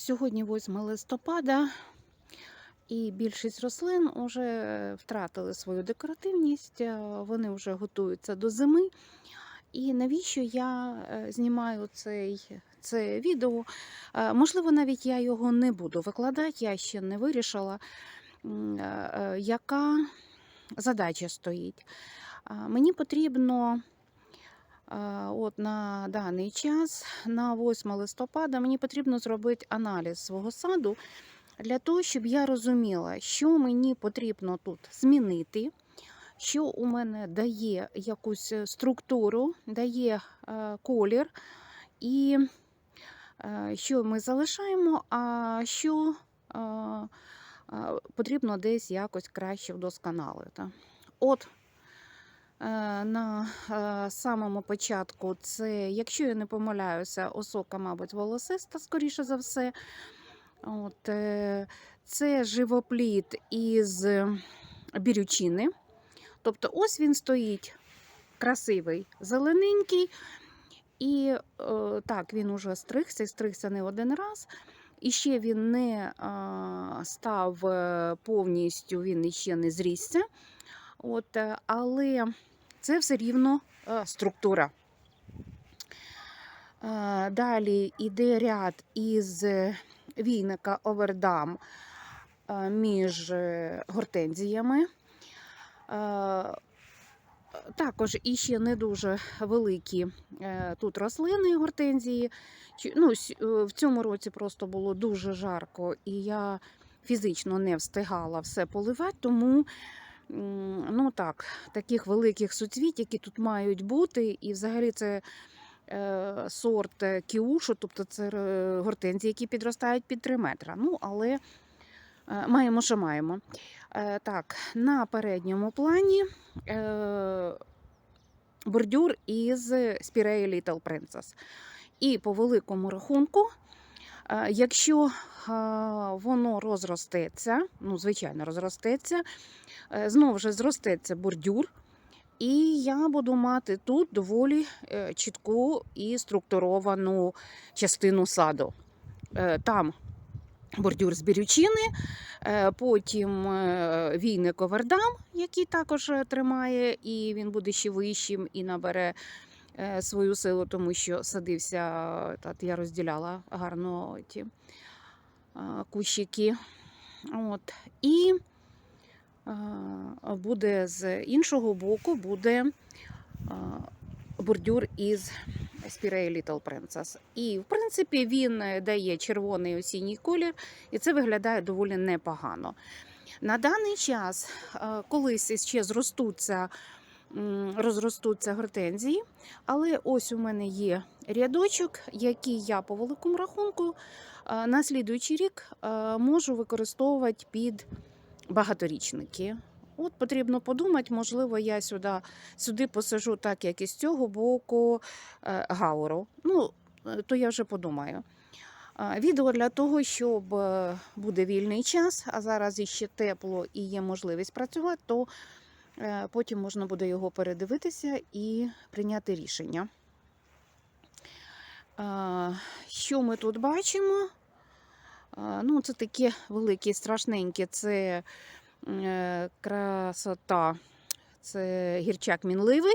Сьогодні 8 листопада, і більшість рослин вже втратили свою декоративність, е, вони вже готуються до зими. І навіщо я е, знімаю цей, це відео? Е, Можливо, навіть я його не буду викладати, я ще не вирішила, яка задача стоїть. Мені потрібно от на даний час, на 8 листопада, мені потрібно зробити аналіз свого саду для того, щоб я розуміла, що мені потрібно тут змінити, що у мене дає якусь е, структуру, дає е, колір, і е, що ми залишаємо, а що потрібно десь якось краще вдосконалити. От на е, самому початку це, якщо я не помиляюся, осока, мабуть, волосиста, скоріше за все. От, е, це живопліт із бірючини. Тобто, ось він стоїть красивий, зелененький. І е, так, він уже стригся, стригся не один раз. І ще він не став е, повністю, він іще не зрісся. От, е, але це все рівно е, структура. Е, Далі йде ряд із війника овердам е, між гортензіями. Також іще не дуже великі тут рослини гортензії. Ну, в цьому році просто було дуже жарко, і я фізично не встигала все поливати, тому ну так, таких великих суцвіть, які тут мають бути, і взагалі це е, сорт е, кіушу, тобто це е, гортензії, які підростають під 3 метра. Ну, але маємо, що маємо. Так, на передньому плані бордюр із Spirei Little Princess. І по великому рахунку, якщо е, воно розростеться, ну, звичайно, розростеться, е, знову ж зростеться бордюр, і я буду мати тут доволі е, чітку і структуровану частину саду. Е, Там бордюр з бірючини, е, потім е, війник овердам, який також е, тримає, і він буде ще вищим і набере е, свою силу, тому що садився, е, так, я розділяла гарно ті е, кущики. От. І е, буде з іншого боку буде е, бордюр із Spirei Little Princess. І, в принципі, він е, дає червоний осінній колір, і це виглядає доволі непогано. На даний час, е, колись ще зростуться, розростуться гортензії, але ось у мене є рядочок, який я по великому рахунку е, на слідуючий рік е, можу використовувати під багаторічники. От потрібно подумати, можливо, я сюди, сюди посажу так, як і з цього боку е, гауру. Ну, то я вже подумаю. Відео для того, щоб буде вільний час, а зараз іще тепло і є можливість працювати, то потім можна буде його передивитися і прийняти рішення. Що ми тут бачимо? Ну, це такі великі, страшненькі. Це е, красота, це гірчак мінливий.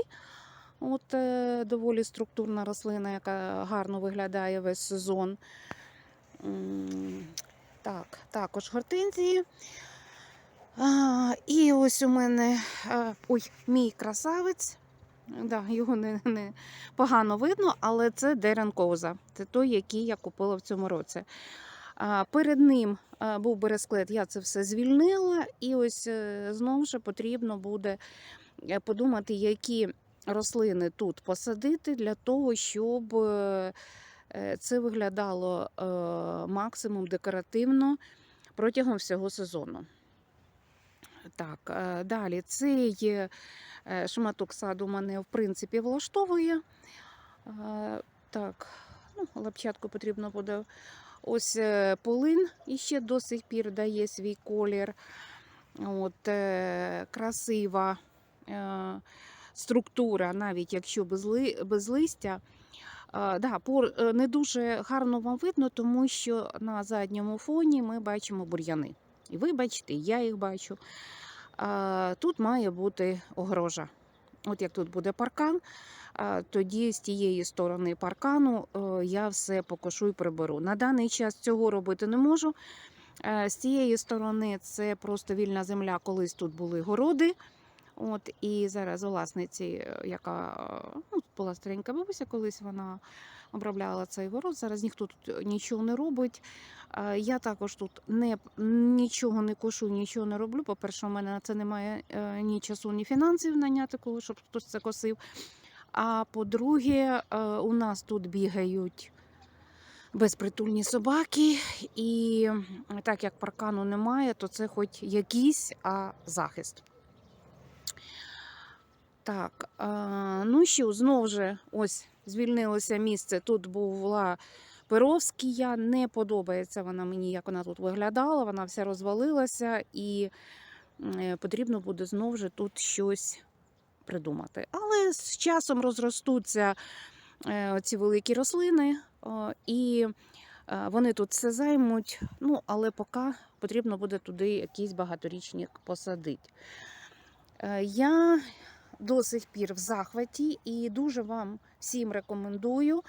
От е, доволі структурна рослина, яка гарно виглядає весь сезон. Так, також гортензії. А, і ось у мене а, ой, мій красавець. Да, його не, не погано видно, але це Дерен Коуза. Це той, який я купила в цьому році. А, перед ним а, був бересклет, я це все звільнила, і ось е, знову ж потрібно буде е, подумати, які рослини тут посадити для того, щоб е, е, це виглядало е, максимум декоративно протягом всього сезону. Так, е, далі цей е, шматок саду мене в принципі влаштовує. Е, Так, ну, лапчатку потрібно буде. Ось е, полин іще до сих пір дає свій колір. От, е, красива е, структура, навіть якщо без, листя. Да, не дуже гарно вам видно, тому що на задньому фоні ми бачимо бур'яни. І ви бачите, я їх бачу. Тут має бути огорожа. От як тут буде паркан, тоді з тієї сторони паркану е, я все покошу і приберу. На даний час цього робити не можу. Е, З цієї сторони це просто вільна земля, колись тут були городи. От, і зараз у власниці, е, яка ну, була старенька бабуся, колись вона обробляла цей город. Зараз ніхто тут нічого не робить. Е, Я також тут не, нічого не кошу, нічого не роблю. По-перше, у мене на це немає е, ні часу, ні фінансів наняти кого, щоб хтось це косив. А по-друге, е, у нас тут бігають безпритульні собаки, і так як паркану немає, то це хоч якийсь а захист. Так, е, ну що, знову ж ось звільнилося місце. Тут була Перовськія. Не подобається вона мені, як вона тут виглядала. Вона вся розвалилася, і е, потрібно буде знову ж тут щось придумати. Але з часом розростуться е, ці великі рослини, і е, вони тут все займуть. Ну, але поки потрібно буде туди якийсь багаторічник посадити. Я до сих пір в захваті і дуже вам всім рекомендую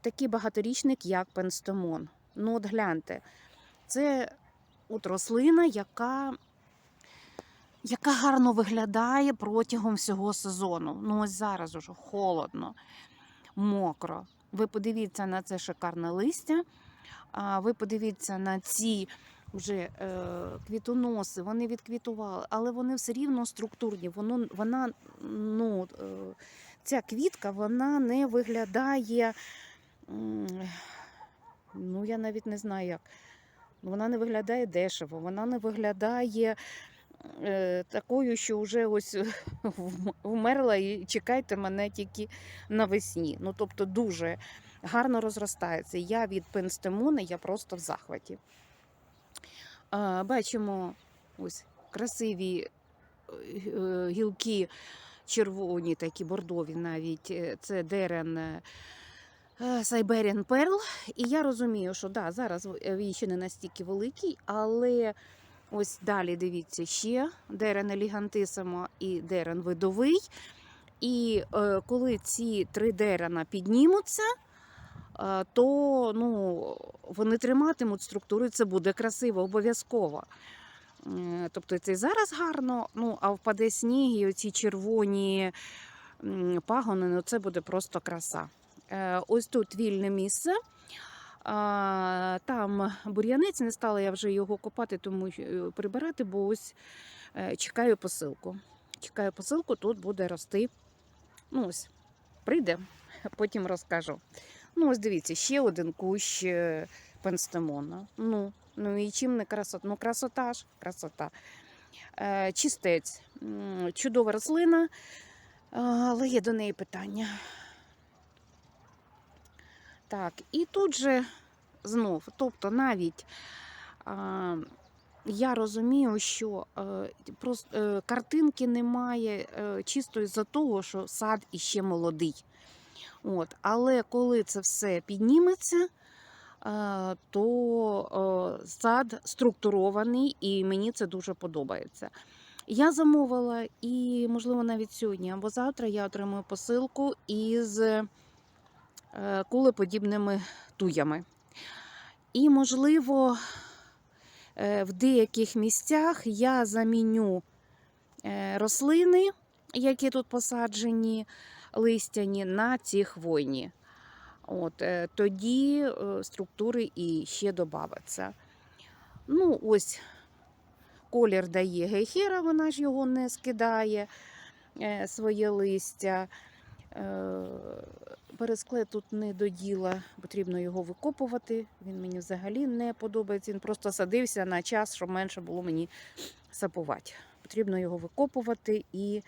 такий багаторічник, як пенстомон. Ну, от гляньте, це от рослина, яка, яка гарно виглядає протягом всього сезону. Ну, ось зараз уже холодно, мокро. Ви подивіться на це шикарне листя, ви подивіться на ці вже е, квітоноси, вони відквітували, але вони все рівно структурні. Воно, вона, ну, е, ця квітка вона не виглядає, ну я навіть не знаю як. Вона не виглядає дешево, вона не виглядає е, такою, що вже ось вмерла і чекайте мене тільки навесні. Ну, тобто дуже гарно розростається. Я від пенстемони, я просто в захваті. Бачимо ось красиві е, гілки, червоні, такі бордові навіть. е, Це дерен е, Сайберіан Перл. І я розумію, що да, зараз він ще не настільки великий, але ось далі дивіться ще дерен елігантисимо і дерен видовий. І коли ці три дерена піднімуться, то ну, вони триматимуть структуру, і це буде красиво, обов'язково. Е, Тобто це і зараз гарно, ну а впаде сніг, і оці червоні пагони, ну це буде просто краса. Е, Ось тут вільне місце. Там бур'янець, не стала я вже його копати, тому е, прибирати, бо ось е, чекаю посилку. Чекаю посилку, тут буде рости. Ну ось, прийде, потім розкажу. Ну, ось дивіться, ще один кущ е, пенстемона. Ну, ну і чим не красота? Ну, красота ж, красота. Е, чистець. Чудова рослина, але є до неї питання. Так, і тут же знов, тобто навіть а, я розумію, що е, просто е, картинки немає е, чисто із-за того, що сад іще молодий. От, але коли це все підніметься, е, то е, сад структурований і мені це дуже подобається. Я замовила і, можливо, навіть сьогодні або завтра я отримую посилку із е, кулеподібними туями. І, можливо, в деяких місцях я заміню рослини, які тут посаджені, листяні, на ці хвойні. От, е, тоді е, структури і ще додаться. Ну, ось колір дає гейхера, вона ж його не скидає, е, своє листя. Е, Бересклет тут не доділа, потрібно його викопувати. Він мені взагалі не подобається. Він просто садився на час, щоб менше було мені сапувати. Потрібно його викопувати і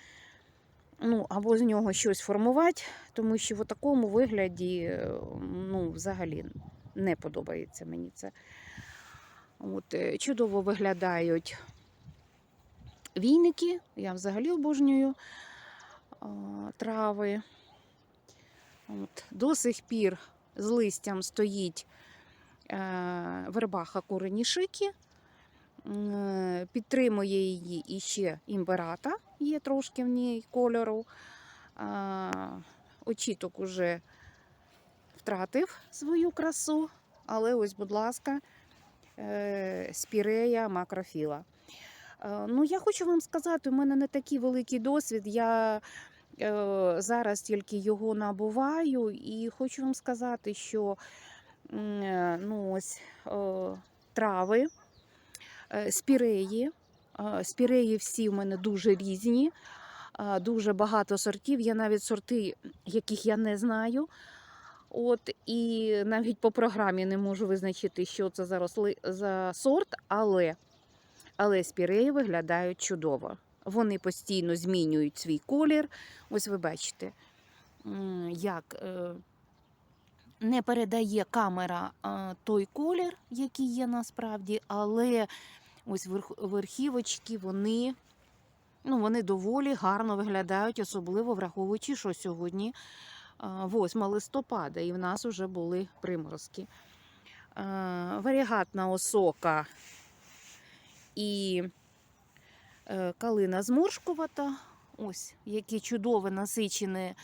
ну, або з нього щось формувати, тому що в такому вигляді ну, взагалі не подобається мені це. От, е, чудово виглядають війники. Я взагалі обожнюю трави. От, до сих пір з листям стоїть е, вербаха коренішики. Е, Підтримує її іще імперата, є трошки в ній кольору. Очіток уже втратив свою красу, але ось, будь ласка, е, спірея макрофіла. Е, Ну, я хочу вам сказати, у мене не такий великий досвід. Я е, зараз тільки його набуваю, і хочу вам сказати, що е, ну, ось, е, трави, е, спіреї. е, Спіреї всі в мене дуже різні, е, дуже багато сортів. Є навіть сорти, яких я не знаю. От, і навіть по програмі не можу визначити, що це за, росли, за сорт, але, але спіреї виглядають чудово. Вони постійно змінюють свій колір. Ось ви бачите, як е, не передає камера той колір, який є насправді, але ось верхівочки, вони, ну, вони доволі гарно виглядають, особливо враховуючи, що сьогодні е, 8 листопада, і в нас вже були приморозки. Варігатна осока і е, калина зморшкувата. Ось яке чудове насичене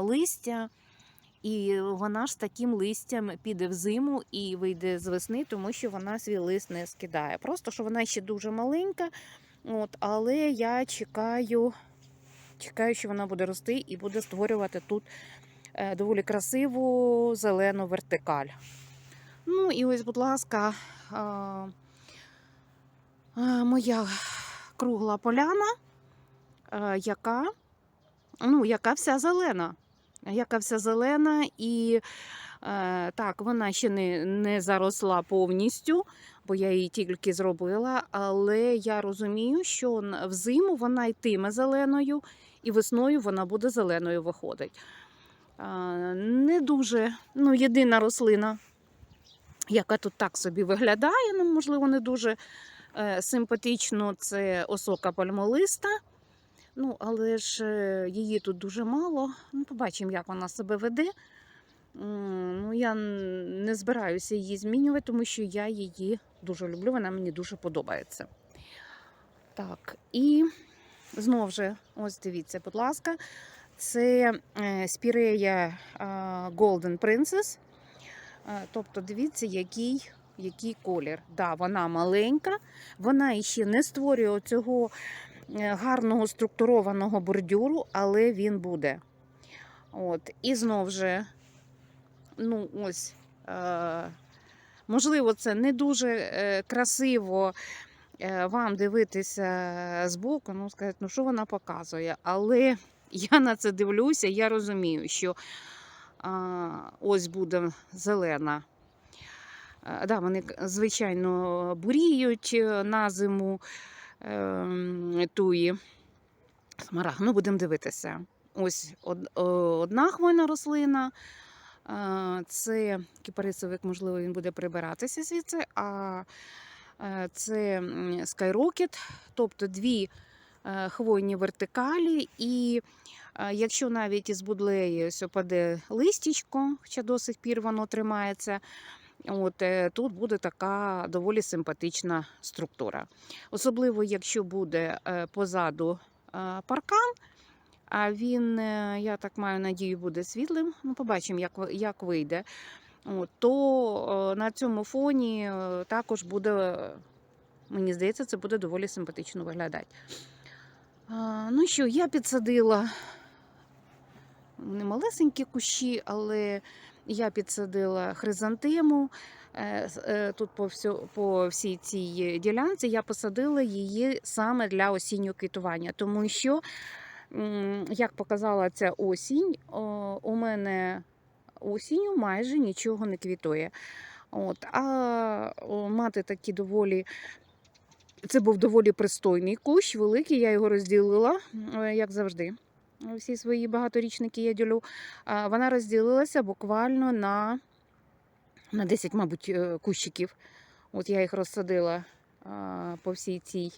листя. І вона ж таким листям піде в зиму і вийде з весни, тому що вона свій лист не скидає. Просто що вона ще дуже маленька, от, але я чекаю, чекаю, що вона буде рости і буде створювати тут е, доволі красиву зелену вертикаль. Ну і ось, будь ласка, моя кругла поляна, яка, ну, яка вся зелена. Яка вся зелена, і е, так, вона ще не, не заросла повністю, бо я її тільки зробила. Але я розумію, що взиму вона йтиме зеленою, і весною вона буде зеленою виходить. Е, не дуже, ну, єдина рослина, яка тут так собі виглядає, ну, можливо, не дуже е, симпатично, це осока пальмолиста. Ну, але ж е, її тут дуже мало. Ну, побачимо, як вона себе веде. Ну, я не збираюся її змінювати, тому що я її дуже люблю, вона мені дуже подобається. Так, і знову ж, ось дивіться, будь ласка, це е, спірея Golden Princess. Тобто, дивіться, який, який колір. Да, вона маленька, вона іще не створює цього гарного структурованого бордюру, але він буде. От. І знов же, ну ось, е, можливо, це не дуже е, красиво е, вам дивитися збоку, ну, сказати, ну що вона показує. Але я на це дивлюся, я розумію, що а, ось буде зелена. Е, Да, вони, звичайно, буріють е, на зиму туї. Смарагд. Ну, будемо дивитися. Ось од- одна хвойна рослина. е, Це кіпарисовик, можливо, він буде прибиратися звідси. А е, це Skyrocket, тобто дві е, хвойні вертикалі. І е, якщо навіть із будлеї ось опаде листічко, хоча до сих пір воно тримається, От е, тут буде така доволі симпатична структура. Особливо, якщо буде е, позаду е, паркан, а він, я так маю надію, буде світлим. Ну, побачимо, як, як вийде. От, то на цьому фоні також буде, мені здається, це буде доволі симпатично виглядати. Ну що, я підсадила не малесенькі кущі, але я підсадила хризантему. Е, е, Тут по, всю, по всій цій ділянці я посадила її саме для осіннього квітування, тому що, як показала ця осінь, у мене осінню майже нічого не квітує. От, а мати такі доволі. Це був доволі пристойний кущ, великий, я його розділила, е, як завжди. Всі свої багаторічники я ділю. Вона розділилася буквально на, на 10, мабуть, е, кущиків. От я їх розсадила по всій цій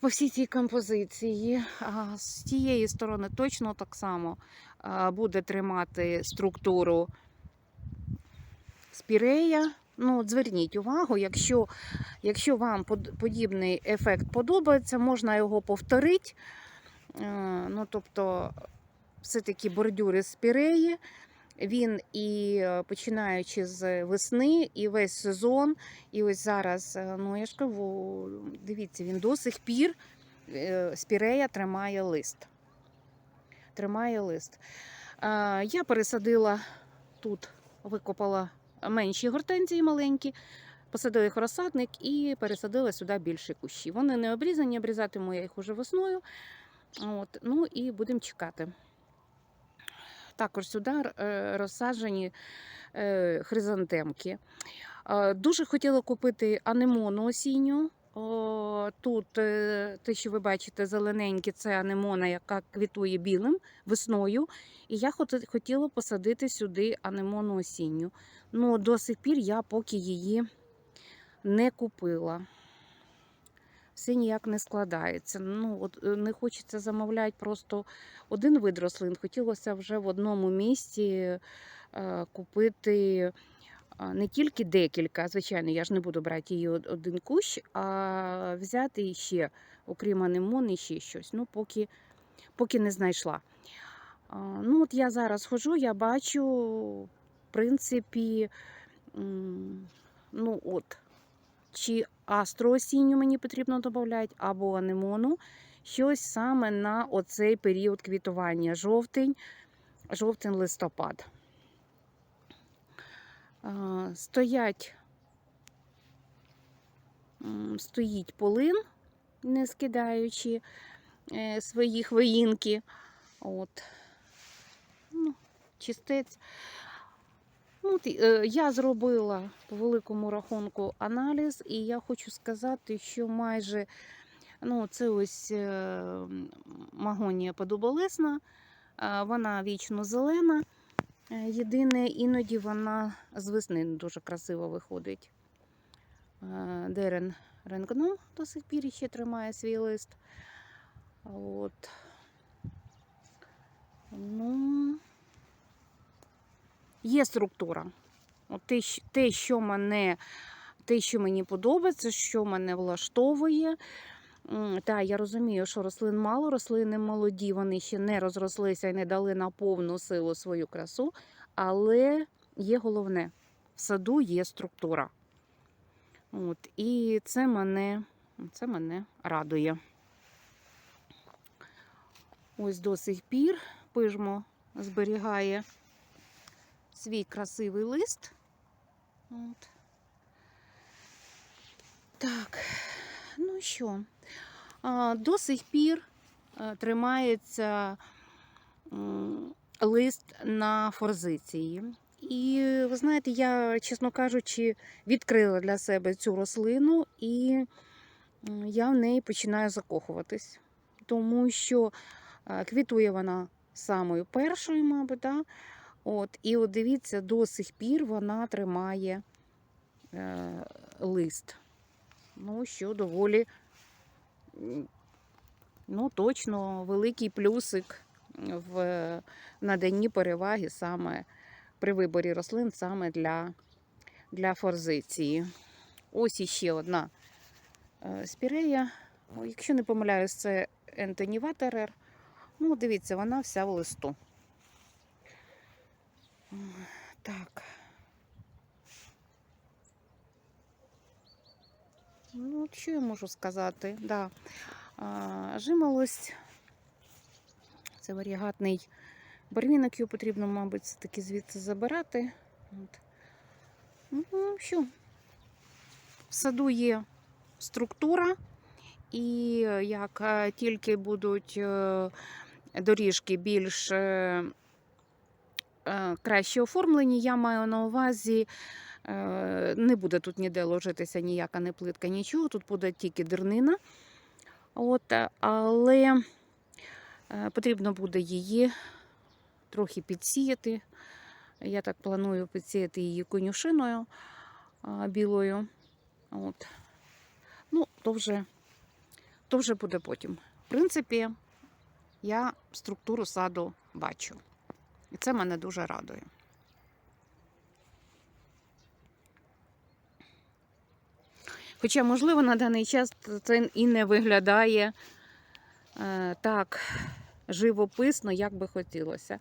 по всій цій композиції. З тієї сторони точно так само буде тримати структуру спірея. Ну, зверніть увагу, якщо, якщо вам подібний ефект подобається, можна його повторити. Е, Ну, тобто, все-таки бордюри спіреї. Він і е, починаючи з весни, і весь сезон. І ось зараз, е, ну я ж кажу, дивіться, він до сих пір спірея тримає лист. Тримає лист. Я пересадила тут, викопала менші гортензії маленькі, посадила їх в розсадник і пересадила сюди більші кущі. Вони не обрізані, обрізатиму я їх уже весною. От, ну і будемо чекати. Також сюди розсаджені е, хризантемки. Е, Дуже хотіла купити анемону осінню. Тут е, те, що ви бачите, зелененьке, це анемона, яка квітує білим весною. І я хотіла посадити сюди анемону осінню. Ну, до сих пір я поки її не купила. Все ніяк не складається. Ну, от е, не хочеться замовляти просто один вид рослин. Хотілося вже в одному місці е, купити не тільки декілька, звичайно, я ж не буду брати її один кущ, а взяти ще, окрім анемони, ще щось. Ну, поки, поки не знайшла. Ну, от я зараз ходжу, я бачу, в принципі, ну от, чи астру осінню мені потрібно додати, або анемону, щось саме на оцей період квітування. Жовтень, жовтень-листопад. Стоять, стоїть полин, не скидаючи е, свої хвоїнки. От. Ну, чистець. Ну, е, я зробила по великому рахунку аналіз, і я хочу сказати, що майже ну, це ось е, магонія подоболесна, вона вічно зелена. Е, Єдине, іноді вона з весни дуже красиво виходить. Дерен ренгном до сих пір ще тримає свій лист. От. Ну, є структура. От те, що мене, те, що мені подобається, що мене влаштовує. Та, я розумію, що рослин мало, рослини молоді, вони ще не розрослися і не дали на повну силу свою красу, але є головне: в саду є структура. От, і це мене, це мене радує. Ось до сих пір пижмо зберігає свій красивий лист. От. Так, ну що, до сих пір е, тримається лист на форзиції. І ви знаєте, я, чесно кажучи, відкрила для себе цю рослину, і я в неї починаю закохуватись, тому що е, квітує вона самою першою, мабуть. Да? От, і от дивіться, до сих пір вона тримає е, лист. Ну, що доволі, ну, точно, великий плюсик в наданні переваги саме при виборі рослин саме для, для форзиції. Ось іще одна е, спірея. Якщо не помиляюсь, це Ентоні Ватерер. Ну, дивіться, вона вся в листу. Так. Ну, що я можу сказати? Да. А. Це варігатний барвінок, його потрібно, мабуть, все-таки звідси забирати. От. Ну, що? В саду є структура, і як е, тільки будуть е, доріжки більш е, е, краще оформлені, я маю на увазі. е, Не буде тут ніде ложитися ніяка не плитка, нічого. Тут буде тільки дернина. От, е, але е, потрібно буде її трохи підсіяти. Я так планую підсіяти її конюшиною білою. От. Ну, то вже, то вже буде потім. В принципі, я структуру саду бачу. І це мене дуже радує. Хоча, можливо, на даний час це і не виглядає е, так живописно, як би хотілося.